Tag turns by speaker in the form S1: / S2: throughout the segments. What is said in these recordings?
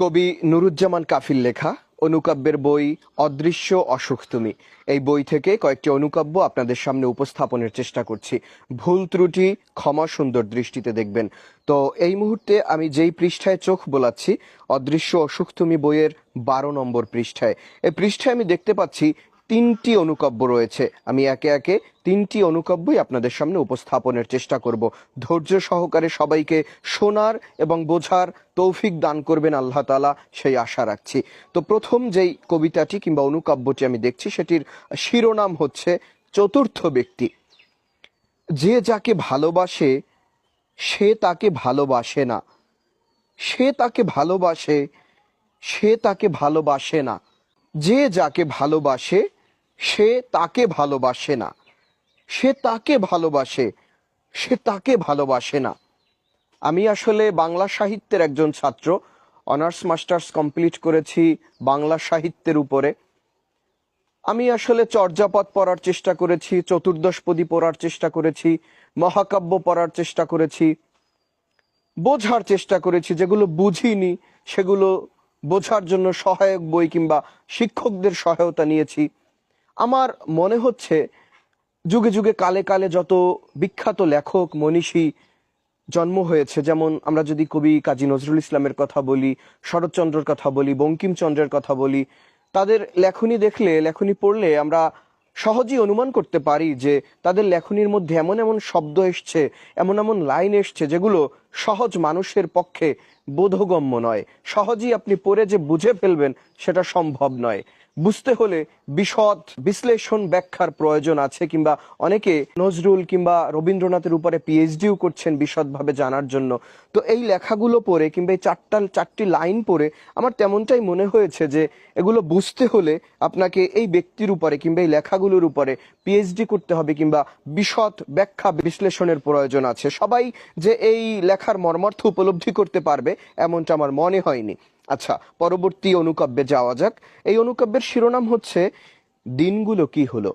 S1: কবি নুরুজ্জামান কাফির লেখা, অনুকাব্যের বই অদৃশ্য অসুখ তুমি। এই বই থেকে কয়েকটি অনুকাব্য আপনাদের সামনে উপস্থাপনের চেষ্টা করছি। ভুল ত্রুটি, ক্ষমা সুন্দর দৃষ্টিতে দেখবেন। তো এই মুহূর্তে আমি যেই পৃষ্ঠায় চোখ বোলাচ্ছি, অদৃশ্য অসুখ তুমি বইয়ের বারো নম্বর পৃষ্ঠায়। এই পৃষ্ঠায় আমি দেখতে পাচ্ছি তিনটি অনুকাব্য রয়েছে। আমি একে একে তিনটি অনুকাব্যই আপনাদের সামনে উপস্থাপনের চেষ্টা করব। ধৈর্য সহকারে সবাইকে শোনার এবং বোঝার তৌফিক দান করবেন আল্লাহ তালা সেই আশা রাখছি। তো প্রথম যেই কবিতাটি কিংবা অনুকাব্যটি আমি দেখছি, সেটির শিরোনাম হচ্ছে, চতুর্থ ব্যক্তি। যে যাকে ভালোবাসে, সে তাকে ভালোবাসে না। সে তাকে ভালোবাসে, সে তাকে ভালোবাসে না। যে যাকে ভালোবাসে সে তাকে ভালোবাসে না। সে তাকে ভালোবাসে, সে তাকে ভালোবাসে না। আমি আসলে বাংলা সাহিত্যের একজন ছাত্র। অনার্স, মাস্টার্স কমপ্লিট করেছি বাংলা সাহিত্যের উপরে। আমি আসলে চর্যাপদ পড়ার চেষ্টা করেছি চতুর্দশপদী পড়ার চেষ্টা করেছি, মহাকাব্য পড়ার চেষ্টা করেছি। বোঝার চেষ্টা করেছি, যেগুলো বুঝিনি, সেগুলো বোঝার জন্য সহায়ক বই কিংবা শিক্ষকদের সহায়তা নিয়েছি। আমার মনে হচ্ছে যুগে যুগে কালে কালে যত বিখ্যাত লেখক, মনীষী জন্ম হয়েছে, যেমন আমরা যদি কবি কাজী নজরুল ইসলামের কথা বলি, শরৎচন্দ্রের কথা বলি, বঙ্কিমচন্দ্রের কথা বলি, তাদের লেখনী দেখলে, লেখনী পড়লে আমরা সহজেই অনুমান করতে পারি যে তাদের লেখনীর মধ্যে এমন এমন শব্দ এসছে, এমন এমন লাইন এসছে যেগুলো সহজ মানুষের পক্ষে বোধগম্য নয়। সহজেই আপনি পড়ে যে বুঝে ফেলবেন, সেটা সম্ভব নয়। বুঝতে হলে বিশদ বিশ্লেষণ ব্যাখ্যার প্রয়োজন আছে কিংবা অনেকে নজরুল কিংবা রবীন্দ্রনাথের উপরে পিএইচডিও করছেন বিশদভাবে জানার জন্য। তো এই লেখাগুলো পড়ে কিংবা এই চারটা, চারটি লাইন পড়ে আমার তেমনটাই মনে হয়েছে যে এগুলো বুঝতে হলে আপনাকে এই ব্যক্তির উপরে কিংবা এই লেখাগুলোর উপরে পিএইচডি করতে হবে কিংবা বিশদ ব্যাখ্যা বিশ্লেষণের প্রয়োজন আছে। সবাই যে এই লেখার মর্মার্থ উপলব্ধি করতে পারবে, এমনটা আমার মনে হয়নি। আচ্ছা পরবর্তী অনুকাব্যে যাওয়া যাক। এই অনুকাব্যের শিরোনাম হচ্ছে, দিনগুলো কি হলো?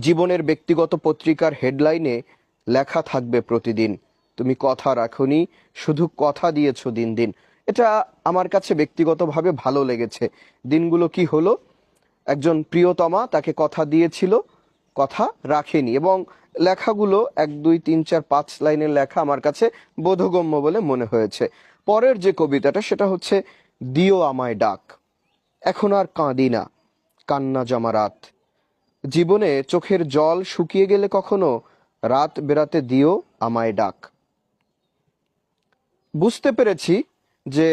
S1: জীবনের ব্যক্তিগত পত্রিকার হেডলাইনে লেখা থাকবে প্রতিদিন। তুমি কথা রাখনি, শুধু কথা দিয়েছ দিন দিন। এটা আমার কাছে ব্যক্তিগতভাবে ভালো লেগেছে। দিনগুলো কি হলো? একজন প্রিয়তমা তাকে কথা দিয়েছিল কথা রাখেনি এবং লেখাগুলো এক, দুই, তিন, চার, পাঁচ লাইনের লেখা আমার কাছে বোধগম্য বলে মনে হয়েছে। পরের যে কবিতাটা সেটা হচ্ছে, দিও আমায় ডাক, এখন আর কাঁদি না, কান্না জমা রাত। জীবনে চোখের জল শুকিয়ে গেলে কখনো রাত বেরাতে দিও আমায় ডাক। বুঝতে পেরেছি যে